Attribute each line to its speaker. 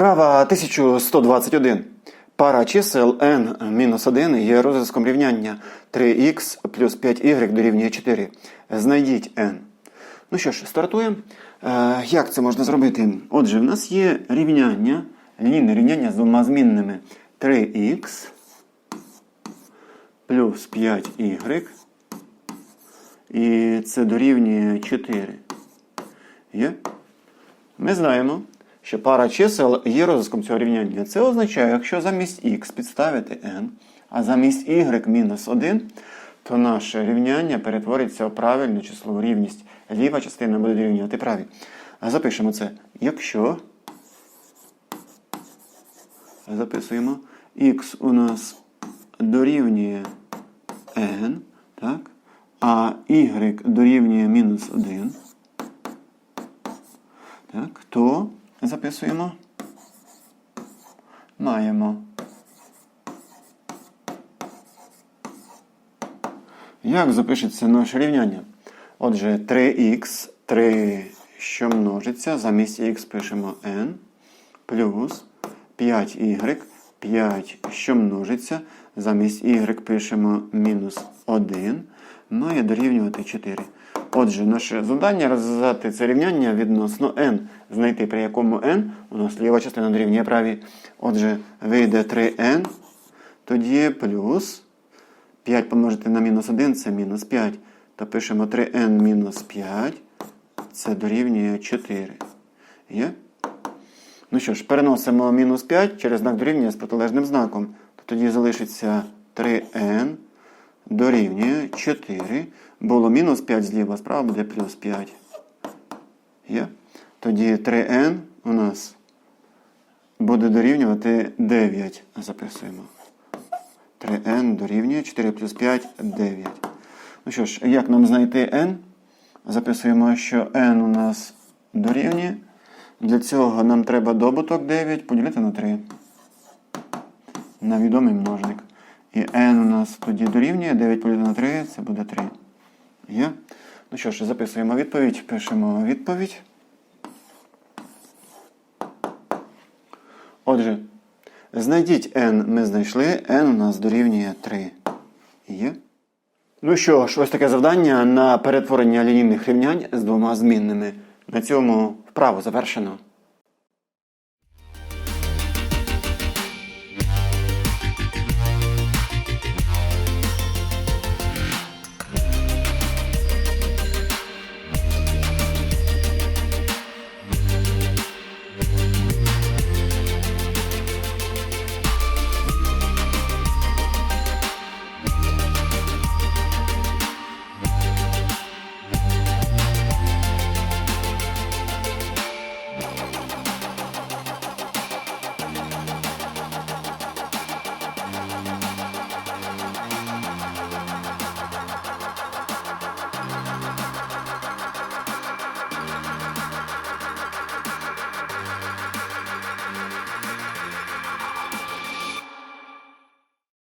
Speaker 1: Вправа 1121. Пара чисел n-1 є розв'язком рівняння 3х плюс 5y дорівнює 4. Знайдіть n. Ну що ж, стартуємо. Е, як це можна зробити? Отже, в нас є рівняння, лінійне рівняння з двома змінними 3х плюс 5y. І це дорівнює 4. Є? Ми знаємо, що пара чисел є розв'язком цього рівняння. Це означає, якщо замість х підставити n, а замість y мінус 1, то наше рівняння перетвориться в правильну числову рівність. Ліва частина буде дорівнювати. А запишемо це. Якщо записуємо х у нас дорівнює n, так? а y дорівнює мінус 1, так, то записуємо. Маємо. Як запишеться наше рівняння? Отже, 3х, 3, що множиться, замість х пишемо n, плюс 5y, 5, що множиться, замість y пишемо мінус 1, має дорівнювати 4. Отже, наше завдання розв'язати це рівняння відносно n, знайти при якому n у нас ліва частина дорівнює правій. Отже, вийде 3n, тоді плюс 5 помножити на мінус 1 це мінус 5. То пишемо 3n мінус 5, це дорівнює 4. Є? Ну що ж, переносимо мінус 5 через знак дорівнює з протилежним знаком. То тоді залишиться 3n дорівнює 4. Було мінус 5 зліва, справа буде плюс 5. Є? Тоді 3n у нас буде дорівнювати 9. Записуємо. 3n дорівнює 4 плюс 5 9. Ну що ж, як нам знайти n? Записуємо, що n у нас дорівнює. Для цього нам треба добуток 9 поділити на 3. На відомий множник. І n у нас тоді дорівнює 9 поділити на 3, це буде 3. Є? Ну що ж, записуємо відповідь, пишемо відповідь. Отже, знайдіть n ми знайшли, n у нас дорівнює 3. Є? Ну що ж, ось таке завдання на перетворення лінійних рівнянь з двома змінними. На цьому вправо завершено.